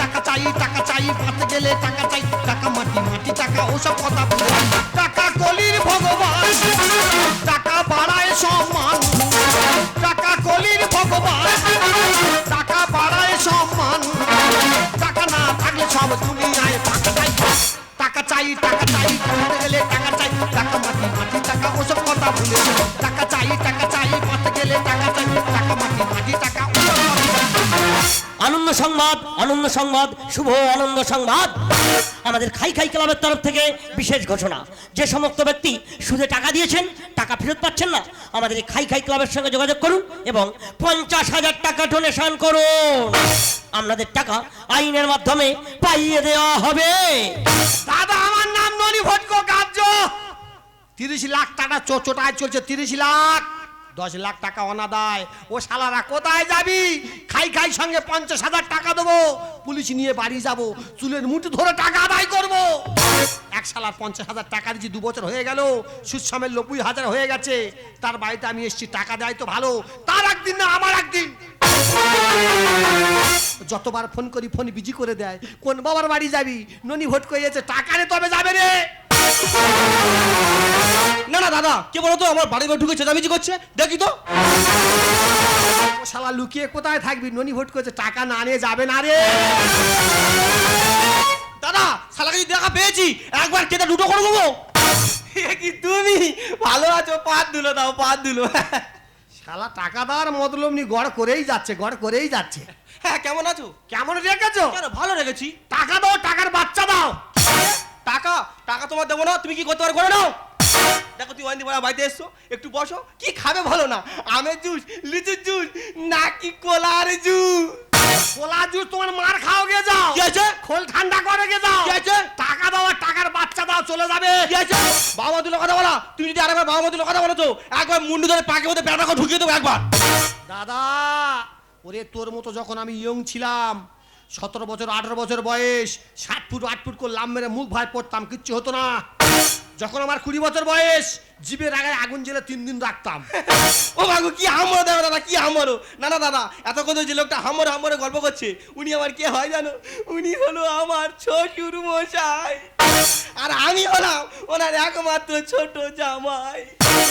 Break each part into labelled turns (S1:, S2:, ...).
S1: টাকা চাই টাকা চাই, পাতে গেলে টাকা চাই, টাকা মাটি মাটি, টাকা, ওসব কথা টাকা কলির ভগবান, টাকা বাড়ায় সম্মান টাকা কলির ভগবান, টাকা বাড়ায় সম্মান টাকা না থাকলে সব দুনিয়ায় টাকা চাই টাকা চাই টাকা চাই, পাতে গেলে টাকা চাই, টাকা মাটি মাটি, টাকা, ওসব কথা ভুলে টাকা চাই টাকা চাই গেলে টাকা চাই, টাকা মাটি মাটি, টাকা
S2: আনন্দ সংবাদ আনন্দ সংবাদ, শুভ আনন্দ সংবাদ। আমাদের খাই খাই ক্লাবের তরফ থেকে বিশেষ ঘোষণা। যে সমস্ত ব্যক্তি সুদে টাকা দিয়েছেন, টাকা ফেরত পাচ্ছেন না, আমাদের এই খাই খাই ক্লাবের সঙ্গে যোগাযোগ করুন এবং পঞ্চাশ হাজার টাকা ডোনেশন করুন। আপনাদের টাকা আইনের মাধ্যমে পাইয়ে দেওয়া হবে।
S1: দাদা, আমার নাম ননি ভটকো কার্য তিরিশ লাখ টাকা চোচোটায় চলছে, তিরিশ লাখ। দশ লাখ টাকা অনাদায় ও শালারা, কোথায় যাবি? খাই খাই, সঙ্গে পঞ্চাশ হাজার টাকা দেবো। পুলিশ নিয়ে বাড়ি যাব। চুলের মুঠি ধরে টাকা আদায় করব। এক শালার পঞ্চাশ হাজার টাকা দিচ্ছি দু বছর হয়ে গেল। সুসামের নব্বই হাজার হয়ে গেছে। তার বাড়িতে আমি এসেছি, টাকা দেয় তো ভালো। তার একদিন না, আমার একদিন। যতবার ফোন করি, ফোন বিজি করে দেয়। কোন বাবার বাড়ি যাবি? ননি ভোট করে টাকা রে তবে যাবে রে।
S3: না না দাদা কে বলো তো আমার বাড়ি ঘর ঢুকে চেঁচামেচি করছে? দেখি তো।
S1: শালা লুকিয়ে কোথায় থাকবি? ননি ভোট করেছে টাকা না নিয়ে যাবে না রে।
S3: দাদা শালাকে যদি দেখা পেয়েছি একবার কেটে দুটো করে দেবো। কি তুমি? ভালো আছো পাত দিলো দাও পাত দিলো।
S1: শালা টাকা দেওয়ার মতলব নি গড় করেই যাচ্ছে গড় করেই যাচ্ছে।
S3: হ্যাঁ কেমন আছো?
S1: কেমন রেখেছো?
S3: কেন ভালো রেখেছি।
S1: টাকা দাও টাকার বাচ্চা দাও।
S3: টাকা টাকা তোমার দেবো না তুমি কি করতে পারো করে নাও। দেখো তুই বড়া বাড়িতে এসছো একটু বসো। কি খাবে ভালো না? আমের জুস লিচুর জুস নাকি কোলার জুস?
S1: কোলা জুস তোমার মার খাও গে যাও।
S3: কি আছে
S1: খোল ঠান্ডা করে গে যাও।
S3: কি আছে
S1: টাকা দাও আর টাকার বাচ্চা দাও চলে যাবে।
S3: কি আছে বাবা তুলো কথা বলা। তুমি যদি আরেকবার বাবা তুলো কথা বলো তো একবার মুন্ডু ধরে পাকে মধ্যে পেটাকে ঢুকিয়ে দেবো একবার।
S1: দাদা ওরে তোর মতো যখন আমি ইয়ং ছিলাম সতেরো বছর আঠেরো বছর বয়স ষাট ফুট আট ফুট করে লাম মেরে মুখ ভাই পড়তাম কিচ্ছু হতো না। যখন আমার কুড়ি বছর বয়স জিভের আগায় আগুন জেলে তিন দিন রাখতাম।
S3: ও বাবু কি হামরো দেবো দাদা কি হামরো? না না দাদা এতক্ষণ ধরে যে লোকটা হামর হামরে গল্প করছে উনি আমার কে হয় জানো? উনি হলো আমার শ্বশুর মশাই। আর আমি হলাম ওনার একমাত্র ছোট জামাই।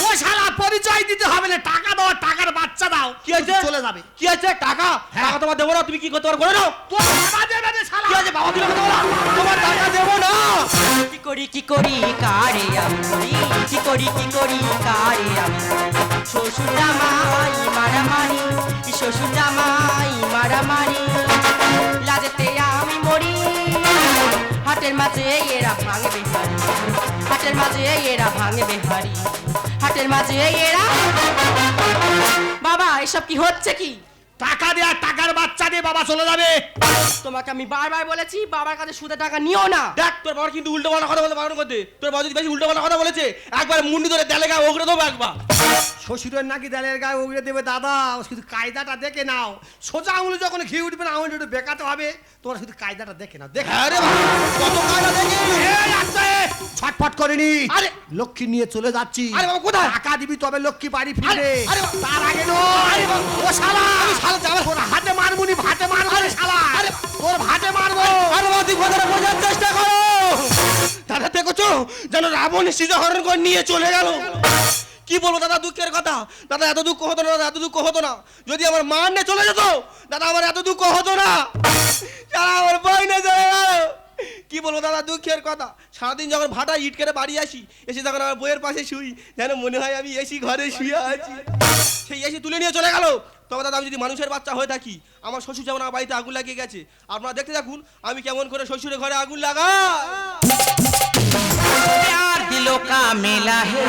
S1: ও শালা পরিচয় দিতে হবে না টাকা দাও টাকার বাচ্চা দাও।
S3: কি আছে
S1: চলে যাবে।
S3: কি আছে টাকা? টাকা তোমার দেবো না তুমি কি করতে পারো করে নাও
S1: তোর বাবা দেবে রে শালা।
S3: কি আছে বাবা কথা তোমার টাকা দেবো না।
S4: কি করি কি করি কারে আমি? কি করি কি করি কারে আমি? শ্বশুর জামাই মারামারি। শ্বশুর জামাই মারামারি। লাজেতে আমি মরি। হাটের মাঝে এরা ভাঙে বেহারি হাটের মাঝে এরা ভাঙে বেহারি হাটের মাঝে এরা বাবা এসব কি হচ্ছে কি?
S1: টাকা দে আর টাকার বাচ্চা দিয়ে বাবা চলে যাবে।
S4: তোমাকে আমি বারবার বলেছি বাবার কাছে সুদে টাকা নিও না।
S3: দেখ তোর বাবা কিন্তু উল্টো পাল্টা কথা বলতে বারণ করতে তোর বাবা যদি বেশি উল্টো পাল্টা কথা বলেছে একবার মুন্ডি ধরে দেলে গা ওগড়ে দেবো একবার।
S1: শ্বশুরের নাকি দেলের গায়ে উগড়ে দেবে দাদা শুধু কায়দাটা দেখে নাও। সোজা আঙুলে যখন ঘি উঠবে না আঙুলটা একটু বেকাতে হবে। তোমরা শুধু কায়দাটা দেখে নাও দেখে
S3: আরে বাবা, কত কায়দা দেখি!
S1: ছটফট করেনি।
S3: আরে!
S1: লক্ষ্মী নিয়ে চলে যাচ্ছি।
S3: আরে বাবা, কোথায়?
S1: টাকা দিবি তবে লক্ষ্মী বাড়ি ফিরবে।
S3: আরে, আরে!
S1: তার আগে নয়। ও শালা।
S3: আমি শালা যাবো-
S1: তোর হাতে মারবুনি ভাতে মারবো রে শালা।
S3: আরে!
S1: তোর ভাতে মারবো।
S3: আরে বাবা, তুই কথাটা বোঝার চেষ্টা করো। দাদা দেখছ? যেন রাবণ সীতাহরণ করে নিয়ে চলে গেল। কি বলব দাদা দুঃখের কথা? দাদা এত দুঃখ হতো না দাদা এত দুঃখ হতো না। যদি আমার মা নিয়ে চলে যেত দাদা আমার এত দুঃখ হতো না। আমার বই নিয়ে চলে গেল। কি বলবো দাদা দুঃখের কথা সারাদিন যখন ভাটা ইট কেটে বাড়ি আসি এসে যখন আমার বইয়ের পাশে শুই যেন মনে হয় আমি এসি ঘরে শুয়ে আছি সেই এসি তুলে নিয়ে চলে গেল তবে দাদা আমি যদি মানুষের বাচ্চা হয়ে থাকি আমার শ্বশুর যেমন আমার বাড়িতে আগুন লাগিয়ে গেছে আপনারা দেখতে থাকুন আমি কেমন করে শ্বশুরের ঘরে আগুন লাগাই
S4: प्यार दिलों का मेला है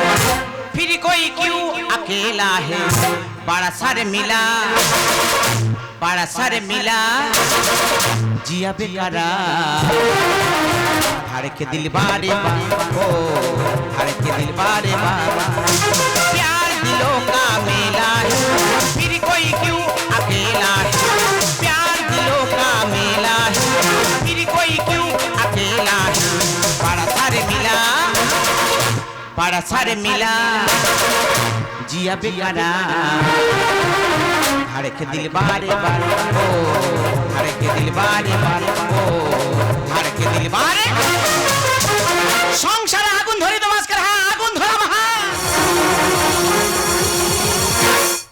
S4: फिर कोई क्यों अकेला है बड़ा सर मिला বারাসার মিলা। জিয়া বেকারা। হাড়কে দিল বারে ও হাড়কে দিল বারে প্যার দিলো কা মেলা ফির কই কিউ আকেলা প্যার দিলো কা মেলা ফির কই কিউ আকেলা বারাসার মিলা। বারাসার মিলা। জিয়া বেকারা। है बड़ा सारे मिला बड़ा सारे मिला जिया बेगाना हर के दिल बारे बार ओ हर के दिल बारे बार ओ हर के दिल बारे সংসারে আগুন ধরে তো মাঝখানে হ্যাঁ আগুন ধরাম হ্যাঁ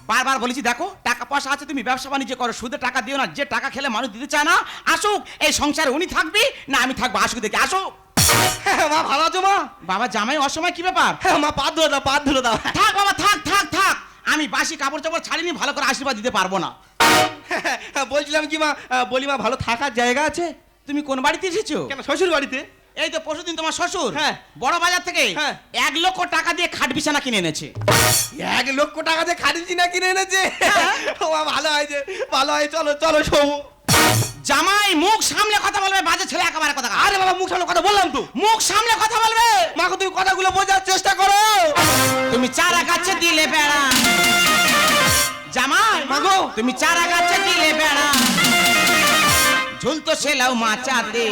S4: বারবার বলেছি দেখো টাকা পয়সা আছে তুমি ব্যবসা বাণিজ্য করো সুদে টাকা দিও না যে টাকা খেলে মানুষ দিতে চায় না আসুক এই সংসারে উনি থাকবি না আমি থাকবো আসুক দেখে আসুক
S3: হ্যাঁ, মা ভালো আছো মা
S4: বাবা জামাই অসময় কি ব্যাপার
S3: হ্যাঁ, মা পা ধরে দাও পা ধরে দাও
S4: থাক বাবা থাক থাক থাক আমি বাসি কাপড় চাপড় ছাড়িনি ভালো করে আশীর্বাদ দিতে পারব না।
S3: হ্যাঁ, বলছিলাম কি মা বলি মা ভালো থাকার জায়গা আছে?
S4: তুমি কোন বাড়িতে এসেছ?
S3: কেন শ্বশুর বাড়িতে?
S4: এই তো পরশুদিন তোমার শ্বশুর।
S3: হ্যাঁ।
S4: বড় বাজার থেকে
S3: হ্যাঁ।
S4: এক লক্ষ টাকা দিয়ে খাট বিছানা কিনে এনেছে।
S3: এক লক্ষ টাকা দিয়ে খাট বিছানা কিনে এনেছে? মা ভালো হয়েছে ভালো হয় চলো চলো শোবো।
S4: জামাই মুখ সামলে কথা বলবে বাজে ছেলে একেবারে কথা আর
S3: বাবা মুখ সামনে কথা বললাম তো।
S4: মুখ সামলে কথা বলবে।
S3: মাকে তুমি কথাগুলো বোঝার চেষ্টা করো।
S4: তুমি চারা গাছে দিলে বেড়া। জামাই
S3: মাগো।
S4: তুমি চারা গাছে দিলে বেড়া। ঝুলতো সেলাও মাচাতে।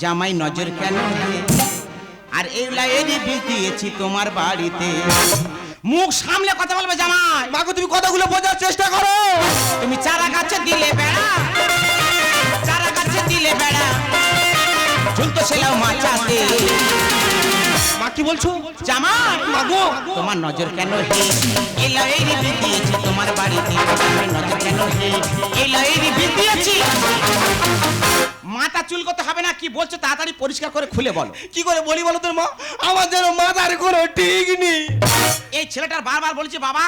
S4: জামাই নজর কেন? আর এই লাইনে বীজ দিয়েছি তোমার বাড়িতে। মুখ সামলে কথা বলবে জামাই।
S3: মাকে তুমি কথাগুলো বোঝার চেষ্টা করো।
S4: তুমি চারা গাছে দিলে বেড়া। চারা গাছে দিলে বেড়া। ঝুলতো সেলাও মাচাতে
S3: মা কি বলছো?
S4: জামাই
S3: মাগো।
S4: তোমার নজর কেন হে? এলা এই দিয়েছি তোমার বাড়িতে। তোমার নজর কেন হে? এলা এই দিয়েছি। মাথা চুল করতে হবে না কি বলছো? তাড়াতাড়ি পরিষ্কার করে খুলে বলো।
S3: কি করে বলি বলো তোর মা? আমার যেন মাথার কোনো ঠিক নেই।
S4: এই ছেলেটার বারবার বলছি বাবা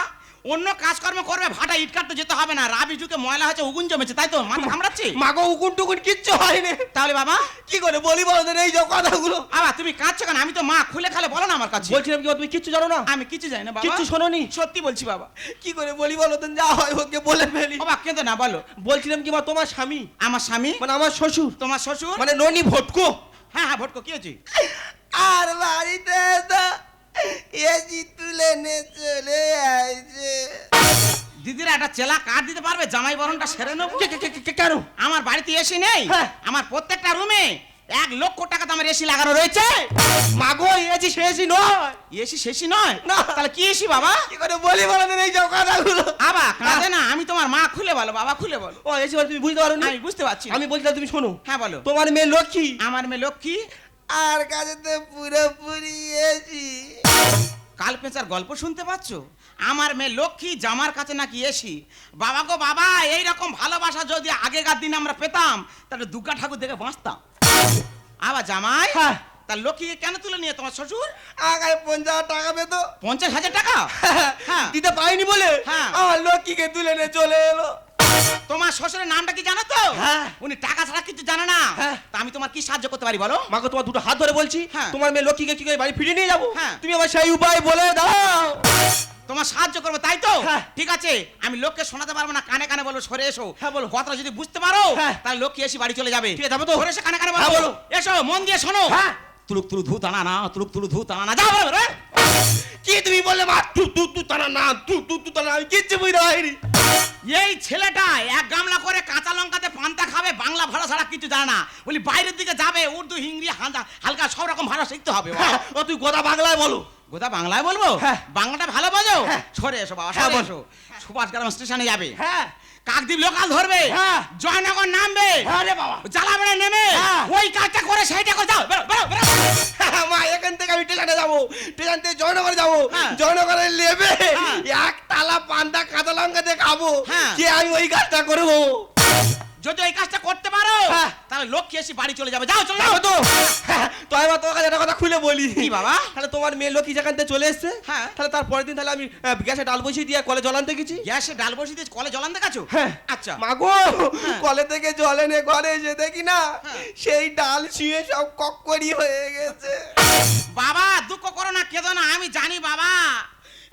S4: অন্য কাজকর্ম করবে ভাটা ইট কাটতে যেতে হবে না। রাবি ঝুঁকে ময়লা হচ্ছে উগুন জমেছে তাই তো? মাথা কামড়াচ্ছি
S3: মাগো উকুন টুকুন কিচ্ছু হয়নি।
S4: তাহলে বাবা?
S3: কি করে বলি বলো এই যে কথাগুলো।
S4: আবার তুমি কাঁদছো কেন? আমি তো মা খুলে খালে বলো না আমার কাছে।
S3: বলছিলাম কি তুমি কিচ্ছু জানো না?
S4: আমি কিছু জানি না বাবা।
S3: কিচ্ছু শোনোনি?
S4: সত্যি বলছি বাবা।
S3: কি করে বলি বলো তো যা হয় ওকে বলে ফেলি।
S4: বাবা কেঁদো না বলো।
S3: বলছিলাম কি মা তোমার স্বামী?
S4: আমার স্বামী?
S3: মানে আমার শ্বশুর।
S4: তোমার শ্বশুর?
S3: মানে ননি ভটকো।
S4: হ্যাঁ হ্যাঁ ভটকো কি হয়েছে?
S3: আর বাড়িতে এজি তুলে নে চলে আইছে
S4: দিদিরা একটা চেলা কার্ড দিতে পারবে? জামাই বরণটা সেরে নেব?
S3: কে- কে- কে- কে- কেন
S4: আমার বাড়িতে এসি নেই।
S3: হ্যাঁ।
S4: আমার প্রত্যেকটা রুমে এক লক্ষ টাকা দামের এসি লাগানো রয়েছে।
S3: মাগো এজি শেষই নয়।
S4: এসি শেষই নয়?
S3: না।
S4: তাহলে কি এসি বাবা?
S3: কি করে বলি বলো এই যে কথাগুলো
S4: আবা কাঁদে না আমি তোমার মা খুলে বলো বাবা খুলে বলো।
S3: ও এসে বলে তুমি বুঝতে পারো
S4: আমি বুঝতে পারছি।
S3: আমি বলছিলাম তুমি শোনো।
S4: হ্যাঁ বলো।
S3: তোমার মেয়ে লক্ষ্মী।
S4: আমার মেয়ে লক্ষ্মী
S3: আর কাছে তো পুরোপুরি এসি।
S4: কাল পেঁচার গল্প শুনতে পাচ্ছ? আমার মেয়ে লক্ষ্মী জামার কাছে নাকি এসি। বাবা গো বাবা এই রকম ভালোবাসা যদি আগেকার দিন আমরা পেতাম তাহলে দুর্গা ঠাকুর দেখে বাঁচতাম। আবার জামাই
S3: হ্যাঁ।
S4: তার লক্ষ্মীকে কেন তুলে নিয়ে তোমার শ্বশুর?
S3: আগায় পঞ্চাশ টাকা পেতো।
S4: পঞ্চাশ হাজার টাকা? হ্যাঁ
S3: দিতে পাইনি বলে
S4: হ্যাঁ।
S3: আমার লক্ষ্মীকে তুলে নিয়ে চলে এলো।
S4: তোমার শ্বশুরের নামটা কি জানো তো
S3: হ্যাঁ।
S4: উনি টাকা ছাড়া কিছু জানে না
S3: হ্যাঁ।
S4: তা আমি তোমার কি সাহায্য করতে পারি বলো
S3: মাকে তোমার দুটো হাত ধরে বলছি
S4: হ্যাঁ।
S3: তোমার মেয়ে লক্ষ্মীকে কি করে বাড়ি ফিরিয়ে নিয়ে যাব
S4: হ্যাঁ।
S3: তুমি আমার সেই উপায় বলে দাও
S4: তোমার সাহায্য করব তাই তো
S3: হ্যাঁ।
S4: ঠিক আছে আমি লোককে শোনাতে পারব না কানে কানে বলো সরে এসো
S3: হ্যাঁ, বলো।
S4: কথাটা যদি বুঝতে পারো। তাহলে লক্ষ্মী এসে বাড়ি চলে যাবে
S3: ঠিক আছে, তো?
S4: সরে এসে কানে কানে বলো। এসো মন দিয়ে শোনো
S3: হ্যাঁ।
S4: তুলুক তুলু ধু টানা না তুলুক তুলু ধু টানা না যাও।
S3: কি তুমি বললে মা তু তু তু তারা না তু তু তু আমি কিচ্ছু বুঝতে পারিনি
S4: এই ছেলেটা এক গামলা করে কাঁচা লঙ্কাতে পান্তা খাবে বাংলা ভাষা ছাড়া কিছু জানে না। বলি বাইরের দিকে যাবে উর্দু হিন্দি হালকা হালকা সব রকম ভাষা শিখতে হবে।
S3: হ্যাঁ, ও তুই গোদা বাংলায় বলো।
S4: গোদা বাংলায় বলব?
S3: হ্যাঁ।
S4: বাংলাটা ভালো বোঝো?
S3: হ্যাঁ।
S4: সরে এসো বাবা সরে। এসো। সুভাষ গ্রাম স্টেশনে যাবে।
S3: হ্যাঁ।
S4: কাকদ্বীপ লোকাল ধরবে
S3: হ্যাঁ।
S4: জয়নগর নামবে
S3: হ্যাঁ রে বাবা
S4: নেমে
S3: হ্যাঁ।
S4: ওই কাজটা করে সেইটা করে যাও
S3: মা এখান থেকে আমি স্টেশনে যাব স্টেশন থেকে জয়নগরে যাব
S4: হ্যাঁ।
S3: জয়নগরে নেবে
S4: হ্যাঁ।
S3: এক তালা পান্তা কাঁচা লঙ্কা দিয়ে খাব
S4: হ্যাঁ।
S3: যে আমি ওই কাজটা করব
S4: যদি ওই কাজটা করতে পারো
S3: হ্যাঁ।
S4: তাহলে লক্ষ্মী এসে বাড়ি চলে যাবে যাও চলে যাও
S3: তো তো আমি তোমার কাছে একটা কথা খুলে বলি
S4: কি বাবা?
S3: তাহলে তোমার মেয়ে লক্ষ্মী যেখান থেকে চলে এসছে
S4: হ্যাঁ।
S3: তাহলে তার পরের দিন তাহলে আমি গ্যাসে ডাল বসিয়ে দিয়ে কলে জল আনতে গেছি
S4: গ্যাসে ডাল বসিয়ে দিয়ে কলে জলান দেখাছো
S3: হ্যাঁ।
S4: আচ্ছা
S3: মাগো কলে থেকে জল এনে ঘরে এসে দেখি না
S4: হ্যাঁ।
S3: সেই ডাল শুয়ে সব কক্করি হয়ে গেছে
S4: বাবা দুঃখ করো না কেঁদো না আমি জানি বাবা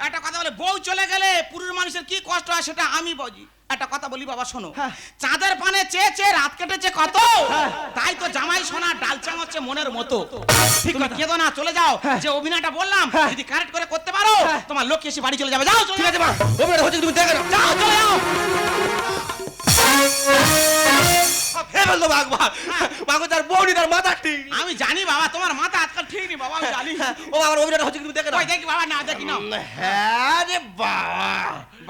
S4: একটা কথা বলে বউ চলে গেলে পুরুষ মানুষের কি কষ্ট হয় সেটা আমি বুঝি। একটা কথা বলি বাবা শোনো।
S3: হ্যাঁ।
S4: চাঁদের পানে চেয়ে চেয়ে রাত কেটেছে কত? তাই তো জামাই সোনা ডাল চাঙাচ্ছে মনের মতো। তুমি কেঁদো না চলে যাও।
S3: হ্যাঁ।
S4: যে অভিনয়টা বললাম
S3: হ্যাঁ।
S4: যদি কারেক্ট করে করতে পারো
S3: হ্যাঁ।
S4: তোমার লোক এসে বাড়ি চলে যাবে। যাও চলে
S3: ঠিক ওটা হচ্ছে তুমি দেখে
S4: যাও চলে যাও।
S3: বলতো একবার মাগো তার বউনি তার মাথা ঠিক
S4: আমি জানি বাবা তোমার মাথা আজকাল ঠিক নেই বাবা আমি জানি
S3: ও আমার অভিনয়টা হচ্ছে তুমি দেখে
S4: ওই দেখি বাবা না দেখি না
S3: হ্যাঁ রে বাবা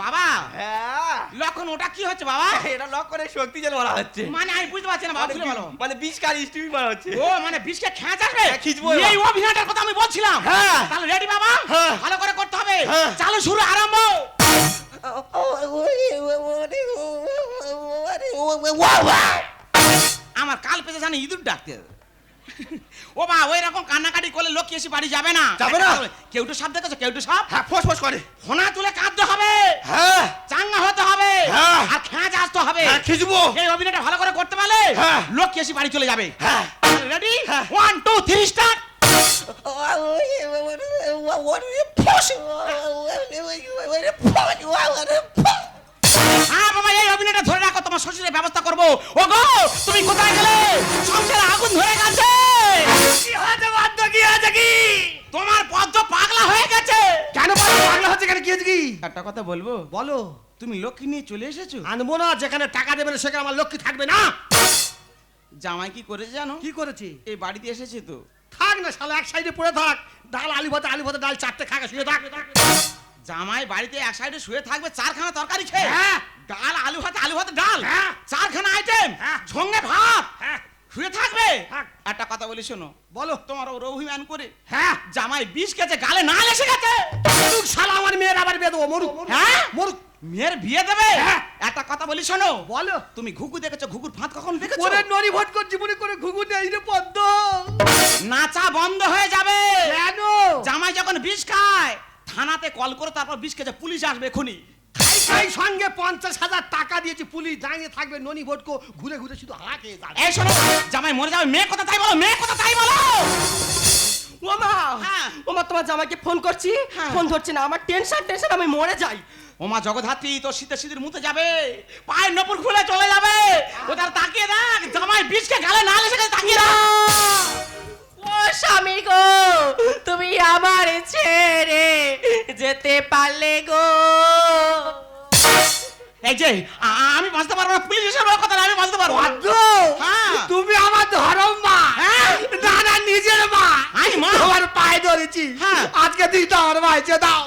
S4: বাবা
S3: হ্যাঁ
S4: লক্ষণ ওটা কি হচ্ছে বাবা
S3: এটা লক করে শক্তি যেন বলা হচ্ছে
S4: মানে আমি বুঝতে পারছি না বাবা
S3: মানে
S4: বলো
S3: মানে বিষ কার স্টিমিং মারা হচ্ছে
S4: ও মানে বিষকে খেঁচ আসবে
S3: হ্যাঁ, খিঁচবো
S4: এই অভিনয়টার কথা আমি বলছিলাম
S3: হ্যাঁ।
S4: তাহলে রেডি বাবা
S3: হ্যাঁ।
S4: ভালো করে করতে হবে
S3: হ্যাঁ।
S4: চালু শুরু আরম্ভ আমার কাল পেতে জানি ইঁদুর ডাকতে ও বা ওই রকম কান্নাকাটি করলে লোক এসে বাড়ি যাবে না
S3: যাবে না?
S4: কেউ তো সাপ দেখেছ কেউ তো সাপ
S3: হ্যাঁ ফোস ফোস করে
S4: ফোনা তুলে কাঁদতে হবে
S3: হ্যাঁ
S4: চাঙ্গা হতে হবে
S3: হ্যাঁ।
S4: আর খেঁচ আসতে হবে
S3: হ্যাঁ খিচবো
S4: এই অভিনয়টা ভালো করে করতে পারলে
S3: হ্যাঁ।
S4: লোক এসে বাড়ি চলে যাবে
S3: হ্যাঁ
S4: রেডি
S3: হ্যাঁ।
S4: ওয়ান টু থ্রি স্টার্ট হ্যাঁ করব ও গো তুমি কোথায় গেলে? সংসারে আগুন ধরে গেছে।
S3: কি হয়েছে বাদ্য? কি হয়েছে কি?
S4: তোমার পদ্ম পাগলা হয়ে গেছে।
S3: কেন পাগলা? পাগলা হচ্ছে কেন? কি হয়েছে কি?
S4: একটা কথা বলব?
S1: বলো।
S4: তুমি লক্ষ্মী নিয়ে চলে এসেছ?
S1: আনব না যেখানে টাকা দেবে না সেখানে আমার লক্ষ্মী থাকবে না।
S4: জামাই কি করেছে জানো?
S1: কি করেছি?
S4: এই বাড়িতে এসেছে তো।
S1: থাক না শালা এক সাইডে পড়ে থাক। ডাল আলু ভাতে আলু ভাতে ডাল চারটে খাগা শুয়ে থাক।
S4: জামাই বাড়িতে এক সাইডে শুয়ে থাকবে চারখানা তরকারি খেয়ে।
S1: হ্যাঁ।
S4: ডাল আলু ভাতে আলু ভাতে ডাল।
S1: হ্যাঁ।
S4: চারখানা আইটেম। সঙ্গে ভাত।
S1: হ্যাঁ।
S4: শুয়ে থাকবে? একটা কথা বলি শোনো।
S1: বলো।
S4: তোমার অভিমান করে
S1: হ্যাঁ।
S4: জামাই বিষ গেছে গালে না এসে গেছে।
S1: মরুক শালা আমার মেয়ের আবার বিয়ে দেবো মরুক।
S4: হ্যাঁ?
S1: মরুক।
S4: মেয়ের বিয়ে দেবে?
S1: হ্যাঁ।
S4: একটা কথা বলি শোনো।
S1: বলো।
S4: তুমি ঘুঘু দেখেছ ঘুঘুর ফাঁদ কখন দেখেছ?
S1: ওরে নরি ভট কর জীবনে করে ঘুঘু নেই রে পদ্ম।
S4: নাচা বন্ধ হয়ে যাবে।
S1: কেন?
S4: জামাই যখন বিষ খায় থানাতে কল করে তারপর বিষ খেয়েছে পুলিশ আসবে এখনই।
S1: খাই সঙ্গে পঞ্চাশ হাজার টাকা দিয়েছি পুলিশ দাঁড়িয়ে থাকবে ননি ভটকো ঘুরে ঘুরে শুধু হাঁ খেয়ে যাবে।
S4: এই শোনো জামাই মরে যাবে মেয়ে কথা তাই বলো মেয়ে কথা তাই বলো।
S5: ও মা
S4: হ্যাঁ।
S5: ও মা তোমার জামাইকে ফোন করছি
S4: হ্যাঁ।
S5: ফোন ধরছে না আমার টেনশন টেনশন আমি মরে যাই।
S4: ওমা জগধাত্রী তোর শীতে শীতের মুতে যাবে পায়ের নপুর খুলে চলে যাবে।
S5: আমার ছেড়ে যেতে পারলে গো
S4: এই যে আমি বাঁচতে পারব না পুলিশ কথা আমি বাঁচতে পারব হ্যাঁ।
S1: তুমি আমার ধরম মা
S4: হ্যাঁ।
S1: না না নিজের মা
S4: আমি মা?
S1: আমার পায়ে ধরেছি
S4: হ্যাঁ।
S1: আজকে দিনটা আমার মাইছে দাও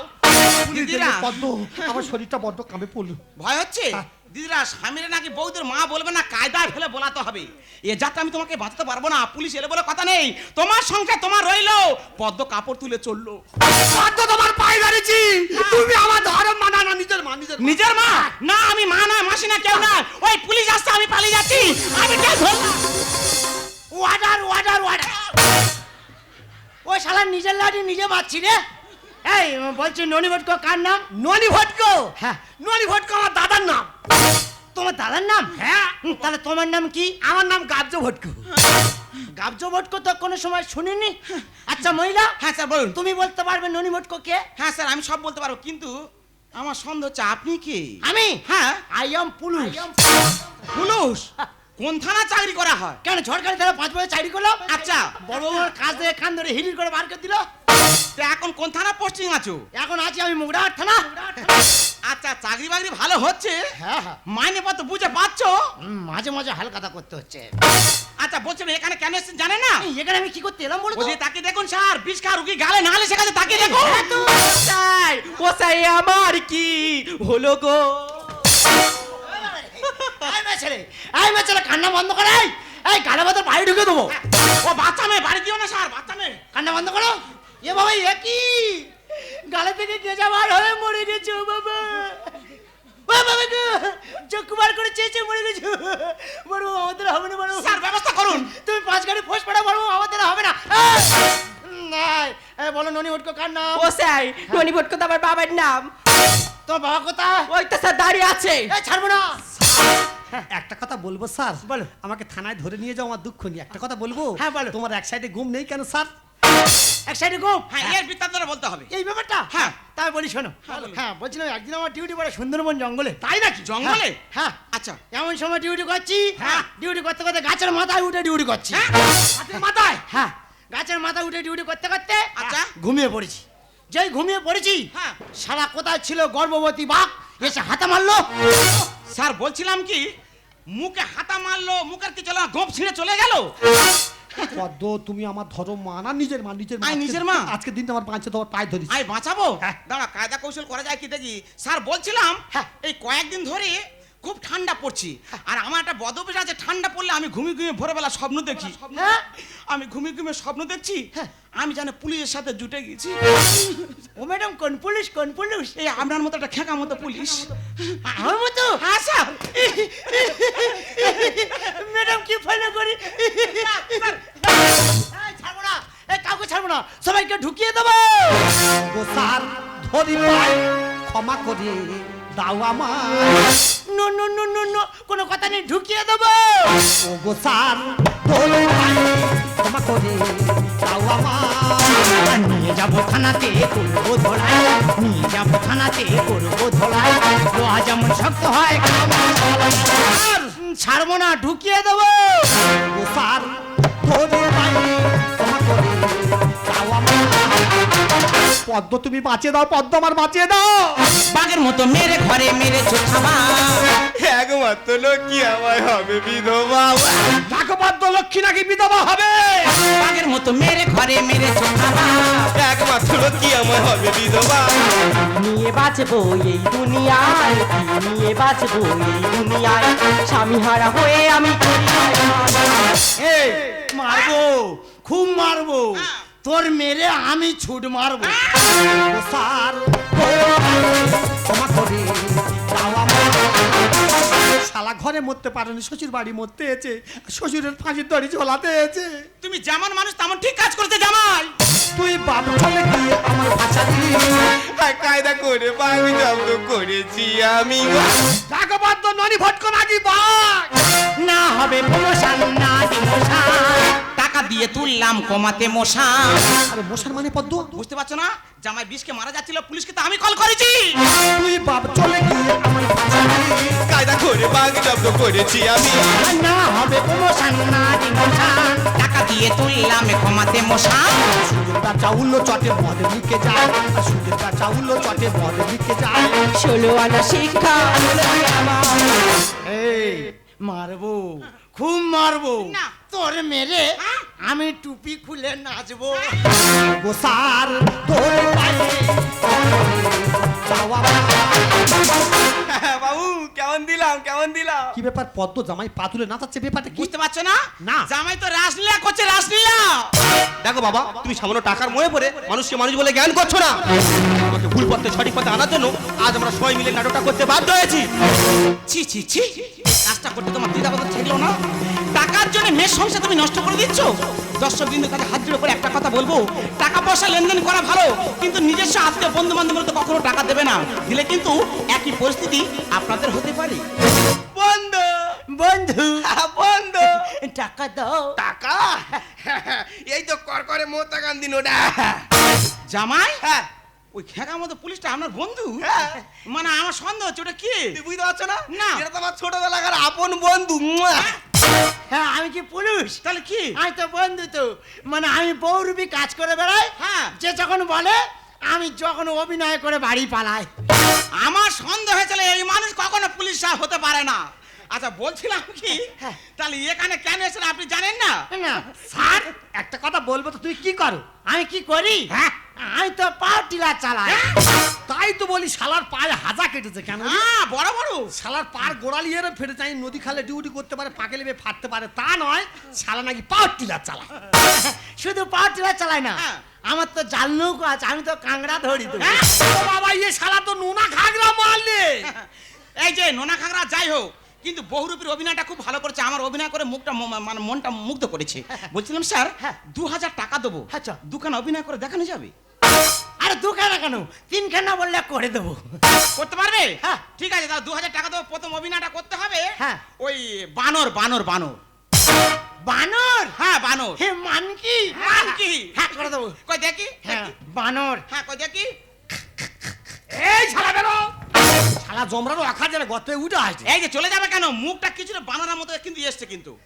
S4: দিদিরা।
S1: পদ্ম আমার শরীরটা বড্ড কামে পড়ল।
S4: ভয় হচ্ছে? দিদিরা স্বামীরা নাকি বৌদের মা বলবে না কায়দায় ফেলে বলাতে হবে। এ যাতে আমি তোমাকে বাঁচাতে পারব না পুলিশ এলে বলে কথা নেই। তোমার সংখ্যা তোমার রইল। পদ্ম কাপড় তুলে চলল।
S1: পদ্ম তোমার পায়ে ধরেছি তুমি আমার ধরম মা না নিজের মা নিজের
S4: নিজের মা? না আমি মা না মাসি না কেউ না ওই পুলিশ আসছে আমি পালিয়ে যাচ্ছি। আমি কেউ ধরলাম
S1: ওয়াটার ওয়াটার ওয়াটার
S2: ও শালা নিজের লাঠি নিজে মারছি রে। এই বলছি ননি ভটকো কার নাম?
S1: ননি ভটকো?
S2: হ্যাঁ।
S1: ননি ভটকো আমার দাদার নাম।
S2: তোমার দাদার নাম?
S1: হ্যাঁ।
S2: তাহলে তোমার নাম কি?
S1: আমার নাম গাবজ ভটকো।
S2: গাবজ ভটকো তো কোনো সময় শুনিনি। আচ্ছা মহিলা
S4: হ্যাঁ স্যার বলুন।
S2: তুমি বলতে পারবে ননি ভটকো কে?
S4: হ্যাঁ স্যার আমি সব বলতে পারব কিন্তু আমার সন্দেহ হচ্ছে আপনি কে?
S2: আমি?
S4: হ্যাঁ।
S2: আই এম পুলিশ
S4: পুলিশ কোন থানা চাকরি করা হয়?
S2: কেন ঝড়খালি তারা পাঁচ বছর চাকরি করল
S4: আচ্ছা।
S2: বড় বড় কাজ দিয়ে খান ধরে হিলির করে বার করে দিল?
S4: তা এখন কোন থানা পোস্টিং আছো?
S2: এখন আছি আমি মুগড়াহাট থানা।
S4: আচ্ছা চাকরি বাকরি ভালো হচ্ছে?
S2: হ্যাঁ হ্যাঁ।
S4: মাইনে পত্র বুঝে পাচ্ছো?
S2: হুম, মাঝে মাঝে হালকাতা করতে হচ্ছে।
S4: আচ্ছা বলছেন এখানে কেন এসেছেন জানেন না?
S2: এই, এখানে আমি কি করতে এলাম বলো তো?
S4: ওই তাকে দেখুন স্যার। বিষ খা রুগী গালে না লেসে গেছে তাকে দেখুন।
S5: তাই ও সাই আমার কি হলো গো?
S2: এই মেয়ে ছেলে এই মেয়ে ছেলে কান্না বন্ধ করে এই। এই গালে মতো বাড়ি ঢুকে দেবো।
S4: ও বাচ্চা মেয়ে বাড়ি দিও না স্যার বাচ্চা মেয়ে।
S2: কান্না বন্ধ করো। এ বাবা এ কি? গালে থেকে গেজা বার হয়ে মরে গেছো বাবা। বাবা চোখ বার করে চেয়েছে মরে গেছো। বড় আমাদের হবে না বড়
S4: স্যার ব্যবস্থা করুন।
S2: তুমি পাঁচ গাড়ি ফোস পড়া বড় আমাদের হবে না। বলো ননি উঠকো কার নাম?
S5: ও সাই ননি ভটকো তো আমার বাবার নাম।
S2: তোর বাবা কোথায়?
S5: ওই তো স্যার দাঁড়িয়ে আছে।
S2: ছাড়বো না।
S1: একটা কথা বলব স্যার।
S2: বলো।
S1: আমাকে থানায় ধরে নিয়ে যাও আমার দুঃখ নিয়ে। একটা কথা বলব?
S2: হ্যাঁ, বলো।
S1: তোমার এক সাইডে ঘুম নেই কেন স্যার?
S2: এক সাইডে গো।
S4: হ্যাঁ এর বৃত্তান্তটা বলতে হবে।
S2: এই ব্যাপারটা?
S4: হ্যাঁ।
S2: তাই বলি শোনো।
S4: হ্যাঁ,
S2: হ্যাঁ বলছিলাম একদিন আমার ডিউটি পড়ে সুন্দরবন জঙ্গলে।
S1: তাই নাকি?
S4: জঙ্গলে?
S2: হ্যাঁ
S4: আচ্ছা।
S2: এমন সময় ডিউটি করছি।
S4: হ্যাঁ।
S2: ডিউটি করতে করতে গাছের মাথায় উঠে ডিউটি করছি।
S4: হ্যাঁ?
S2: মাথায়? হ্যাঁ গাছের মাথায় উঠে ডিউটি করতে করতে
S4: আচ্ছা।
S2: ঘুমিয়ে পড়েছি। যেই ঘুমিয়ে পড়েছি
S4: হ্যাঁ।
S2: সারা কোথায় ছিল গর্ভবতী বাঘ? এসে হাতা মারলো।
S4: স্যার বলছিলাম কি মুখে হাতা মারলো মুখের কি চলে গোপ ছিঁড়ে চলে গেল?
S1: পদ্ম তুমি আমার ধরো মা না নিজের মা নিজের মা।
S4: নিজের মা?
S1: আজকে দিন আমার পাঁচে তোমার পায়ে ধরিস।
S4: আমি বাঁচাবো।
S1: হ্যাঁ।
S4: দাঁড়া কায়দা কৌশল করা যায় কি দেখি? স্যার বলছিলাম এই কয়েকদিন ধরে খুব ঠান্ডা পড়ছে। আর আমার একটা বদভ্যাস আছে ঠান্ডা পড়লে আমি ঘুমিয়ে ঘুমিয়ে ভোরবেলা স্বপ্ন দেখি
S1: হ্যাঁ?
S4: আমি ঘুমিয়ে ঘুমিয়ে স্বপ্ন দেখছি? আমি জানি পুলিশের সাথে জুটে গেছি।
S2: ও ম্যাডাম কোন পুলিশ কোন পুলিশ?
S4: এই আপনার মতো একটা খেকা মতো পুলিশ।
S2: আমার মতো?
S4: হ্যাঁ স্যার।
S2: ম্যাডাম কি ফলো করি? ছাড়বো না। এই কাউকে ছাড়বো না। সবাইকে ঢুকিয়ে দেবো।
S1: স্যার ধরি ক্ষমা করে। দাও আমার
S2: no no no no no, কোনো কথা নেই, ঢুকিয়ে দেবো।
S1: ও গো স্যার ধরি পাই ক্ষমা করে দাও আমার
S2: নিয়ে যাব থানাতে, করব নিয়ে যাব থানাতে, করব লোহা যেমন শক্ত হয় ছাড়বো না, ঢুকিয়ে দেবো।
S1: ও স্যার পদ্ম তুমি বাঁচিয়ে দাও পদ্ম আমার বাঁচিয়ে দাও।
S2: বাঘের মতো মেরে ঘরে মেরে
S3: একমাত্র লোকই আমার হবে বিধবা।
S1: লক্ষ্মী নাকি বিধবা হবে?
S2: বাঘের মতো মেরে ঘরে মেরে ছোটামা
S3: একমাত্র লোকই আমার হবে বিধবা।
S2: নিয়ে বাঁচবো এই দুনিয়ায় নিয়ে বাঁচবো এই দুনিয়ায়। স্বামী হারা হয়ে আমি এই মারবো খুব মারবো। তোর মেরে আমি ছুট মারবো।
S1: শালা ঘরে মরতে পারেনি শ্বশুর বাড়ি মরতে এসে শ্বশুরের ফাঁসির দড়ি ঝোলাতে এসে
S4: তুমি যেমন মানুষ তেমন ঠিক কাজ করতে জামাই।
S1: তুই বাপ চলে গিয়ে আমার ভাষা দিয়ে
S3: আর কায়দা করে বাঘ জব্দ করেছি আমি
S1: পদ্ম ননি ভটকো নাকি বাঘ
S2: না হবে প্রমোশন না ডিমোশন
S4: দিয়ে তুললাম কমাতে মশা।
S1: আরে মশার মানে পদ্ম?
S4: বুঝতে পারছ না? জামাই বিষকে মারা যাচ্ছিল পুলিশকে তো আমি কল করেছি।
S1: তুই বাপ চলে গিয়ে আমার
S3: কায়দা করে বাঘ জব্দ করেছি আমি।
S2: না হবে প্রমোশন না ডিমোশন
S4: টাকা দিয়ে তুললাম কমাতে মশা।
S1: সুযোগ ব্যবসা উল্লো চটে মদে লিখে যায়। আর সুযোগ উল্লো চটে মদে লিখে যায়।
S2: ষোলো আনা শিক্ষা আমার। এই মারবো খুব মারবো।
S4: না।
S2: তোর মেরে আমি টুপি খুলে নাচবো।
S1: গোসার তোর পায়ে
S3: বাবু কেমন দিলাম কেমন দিলাম?
S1: কি ব্যাপার পদ্ম জামাই পা তুলে নাচাচ্ছে ব্যাপারটা
S4: বুঝতে পারছ না?
S1: না।
S4: জামাই তো রাসলীলা করছে রাসলীলা।
S3: দেখো বাবা তুমি সামান্য টাকার ময়ে পড়ে মানুষকে মানুষ বলে জ্ঞান করছ না। আমাকে ভুল পথে সঠিক পথে আনার জন্য আজ আমরা সবাই মিলে নাটকটা করতে বাধ্য হয়েছি।
S4: ছি ছি ছি। কাজটা করতে তোমার দ্বিধাবোধ থাকল না। টাকার জন্য মেয়ের সংসার তুমি নষ্ট করে দিচ্ছ? দর্শক বিন্দু কাছে হাত জুড়ে করে একটা কথা বলব। টাকা পয়সা লেনদেন করা ভালো কিন্তু নিজস্ব আত্মীয় বন্ধু বান্ধবের তো কখনো টাকা দেবে না। দিলে কিন্তু একই পরিস্থিতি আপনাদের হতে পারে।
S3: বন্ধ।
S2: বন্ধু।
S3: বন্ধ।
S2: টাকা দাও।
S3: টাকা? এই তো কর করে মোতা গান্ধী নোটা।
S4: জামাই?
S3: হ্যাঁ।
S4: ওই খেকার মতো পুলিশটা আপনার বন্ধু?
S3: হ্যাঁ।
S4: মানে আমার সন্দেহ হচ্ছে ওটা কি?
S3: তুই বুঝতে পারছ না?
S4: না।
S3: এটা তো আমার ছোটবেলাকার আপন বন্ধু। মুয়া।
S2: হ্যাঁ আমি কি পুলিশ
S4: তাহলে কি?
S2: আমি তো বন্ধু তো। মানে আমি বৌরূপী কাজ করে বেড়াই।
S4: হ্যাঁ।
S2: যে যখন বলে আমি যখন অভিনয় করে বাড়ি পালাই।
S4: আমার সন্দেহ হয়েছিল এই মানুষ কখনো পুলিশ হতে পারে না। আচ্ছা বলছিলাম কি?
S2: হ্যাঁ।
S4: তাহলে এখানে কেন এসেছেন আপনি জানেন না?
S1: স্যার? একটা কথা বলব তো তুই কি করো?
S2: আমি কি করি?
S1: হ্যাঁ।
S2: আমি তো পাওয়ার টিলার চালাই
S1: তাই তো বলি শালার পায়ে হাজা কেটেছে কেন?
S4: হ্যাঁ বড় বড়।
S1: শালার পার গোড়ালি এর ফেটে চাই নদী খালে ডিউটি করতে পারে পাকে লেবে ফাটতে পারে তা নয় শালা নাকি পাওয়ার টিলার চালা
S2: শুধু পাওয়ার টিলার চালাই না
S4: হ্যাঁ।
S2: আমার তো জাল নৌকো আছে আমি তো কাংড়া ধরি তো।
S1: হ্যাঁ? বাবা ইয়ে শালা তো নোনা ঘাগরা মারলে।
S4: এই যে নোনা খাগড়া যাই হোক কিন্তু বহুরূপীর অভিনয়টা খুব ভালো করেছে। আমার অভিনয় করে মুখটা মানে মনটা মুগ্ধ করেছে। বলছিলাম স্যার
S2: হ্যাঁ।
S4: দু হাজার টাকা দেবো।
S2: আচ্ছা।
S4: দোকান অভিনয় করে দেখানো যাবে?
S2: আরে দুখানা কেন? তিনখানা বললে করে দেবো।
S4: করতে পারবে?
S2: হ্যাঁ।
S4: ঠিক আছে তাহলে দু হাজার টাকা দেবো। প্রথম অভিনয়টা করতে হবে
S2: হ্যাঁ।
S4: ওই বানর বানর বানর।
S2: বানর?
S4: হ্যাঁ বানর।
S2: Hey monkey
S4: monkey.
S2: হ্যাঁ করে দেবো।
S4: কই দেখি
S2: হ্যাঁ বানর।
S4: হ্যাঁ কই দেখি।
S1: এই শালা বেরো শালা জমরানো আখা যারা গতে উঠে আসছে।
S4: এই যে চলে যাবে কেন? মুখটা কিছুটা বানানোর মতো কিন্তু এসছে কিন্তু।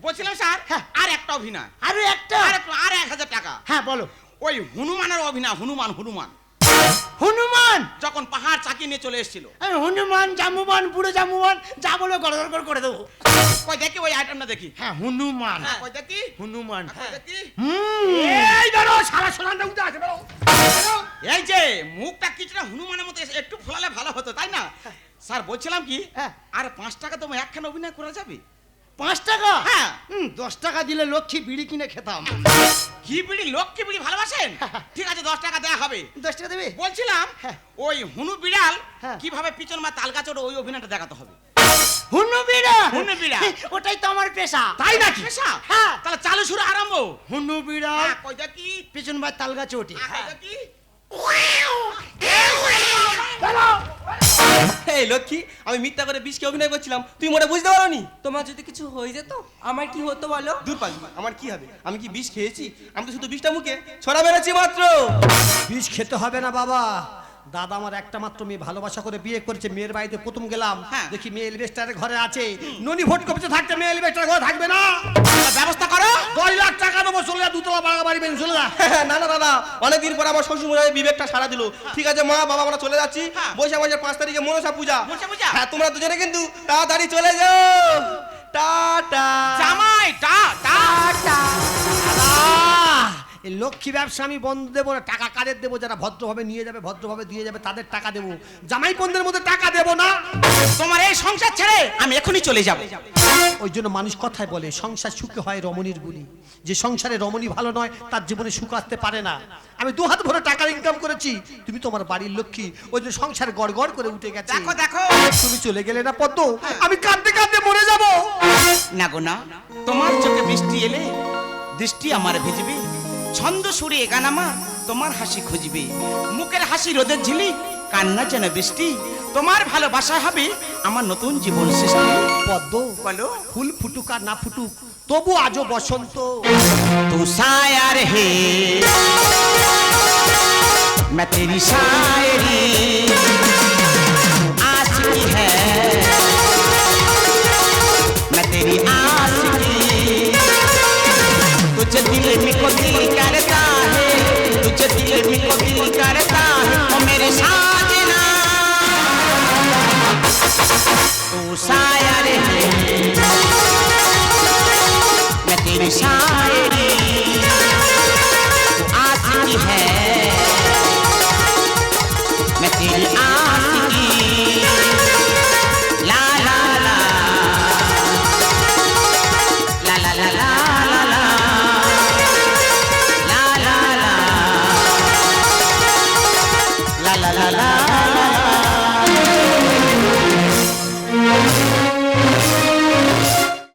S4: বলছিলাম স্যার
S2: হ্যাঁ।
S4: আর একটা অভিনয়।
S2: আরও একটা?
S4: আর এক হাজার টাকা।
S2: হ্যাঁ বলো।
S4: ওই হনুমানের অভিনয় হনুমান হনুমান।
S2: হনুমান!
S4: যখন পাহাড় চাকি নিয়ে চলে এসেছিল।
S2: হনুমান জামুবান বুড়ো জামুবান যা বলে গড় গড় করে দেবো।
S4: কই দেখি ওই আইটেমটা দেখি।
S2: হ্যাঁ হনুমান।
S4: হ্যাঁ, কই দেখি?
S2: হনুমান।
S4: দেখি?
S2: এই ধরো সারা সোনাটা উঠে আছে
S4: এই যে মুখটা কিছুটা হনুমানের মতো একটু ফোলালে ভালো হতো তাই না? স্যার বলছিলাম কি
S2: হ্যাঁ।
S4: আর পাঁচ টাকা তোমার একখানে অভিনয় করা যাবে?
S2: পাঁচ টাকা?
S4: হ্যাঁ।
S2: হুম, দশ টাকা দিলে লক্ষ্মী বিড়ি কিনে খেতাম।
S4: কি বিড়ি? লক্ষ্মী বিড়ি ভালোবাসেন? ঠিক আছে দশ টাকা দেওয়া হবে।
S2: দশ টাকা দেবে?
S4: বলছিলাম
S2: হ্যাঁ।
S4: ওই হুনু বিড়াল
S2: হ্যাঁ।
S4: কীভাবে পিছন মা তাল গাছ ওই অভিনয়টা দেখাতে হবে?
S2: হুনু বিড়া
S4: হুনু বিড়াল।
S2: ওটাই তো আমার পেশা।
S4: তাই নাকি?
S2: হ্যাঁ।
S4: তাহলে চালু শুরু আরম্ভ।
S2: হুনু বিড়াল
S4: হ্যাঁ, কই দেখি।
S2: পেছন ভাই তাল গাছে ওঠে।
S4: দেখি।
S3: এই লক্ষ্মী আমি মিথ্যা করে বিষকে অভিনয় করছিলাম। তুই মোটা বুঝতে পারোনি?
S5: তোমার যদি কিছু হয়ে যেত আমার কি হতো বলো?
S3: দূর পাবি আমার কি হবে? আমি কি বিষ খেয়েছি? আমি তো শুধু বিষটা মুখে ছড়া বেড়েছি মাত্র।
S1: বিষ খেতে হবে না বাবা। দাদা আমার একটা মাত্র মেয়ে ভালোবাসা করে বিয়ে করেছে মেয়ের বাড়িতে প্রথম গেলাম।
S4: হ্যাঁ।
S1: দেখি মেয়ে এলভেস্টারের ঘরে আছে। ননি ভোট কপছে থাকতে মেয়ে এলভেস্টার ঘরে থাকবে না।
S4: ব্যবস্থা করো।
S1: দশ লাখ টাকা দেবো চলে যা দুতলা বাড়া বাড়ি বেন চলে যা।
S3: না না দাদা অনেকদিন পর আমার শ্বশুর বিবেকটা সারা দিল। ঠিক আছে মা বাবা আমরা চলে যাচ্ছি।
S4: হ্যাঁ।
S3: বৈশাখ মাসের পাঁচ তারিখে মনসা পূজা। হ্যাঁ তোমরা দুজনে কিন্তু তাড়াতাড়ি চলে যাও। টাটা।
S4: জামাই টা টা।
S1: আহ, এই লক্ষ্মী ব্যবসা আমি বন্ধ দেবো না টাকা কাদের দেবো? যারা ভদ্রভাবে নিয়ে যাবে ভদ্রভাবে দিয়ে যাবে তাদের টাকা দেবো। জামাই বন্ধের মধ্যে টাকা দেবো না।
S4: তোমার এই সংসার ছেড়ে আমি এখনই চলে যাব।
S1: ওই জন্য মানুষ কথায় বলে সংসার সুখে হয় রমণীর গুলি যে সংসারে রমণী ভালো নয় তার জীবনে সুখ আসতে পারে না। আমি দু হাত ভরে টাকা ইনকাম করেছি তুমি তোমার বাড়ির লক্ষ্মী। ওই জন্য সংসার গড় গড় করে উঠে গেছে।
S4: দেখো দেখো।
S1: তুমি চলে গেলে না পদ্ম আমি কাঁদতে কাঁদতে মরে যাব।
S4: না গো না তোমার চোখে বৃষ্টি এলে দৃষ্টি আমার ভেজবে। ছন্দ সুরে গান আমার তোমার হাসি খুঁজবে মুখের হাসি রোদের ঝিলি কান্না যেন বৃষ্টি তোমার ভালোবাসা হবে আমার নতুন জীবন সৃষ্টি
S1: পদ্ম
S4: বলো
S1: ফুল ফুটুক আর না ফুটুক তবু আজও বসন্ত
S4: तू शायर है मैं तेरी शायरी तुझे दिल में दिल करता है। तुझे दिल में दिल करता है। ओ मेरे साजना। तू साया रे। मैं तेरी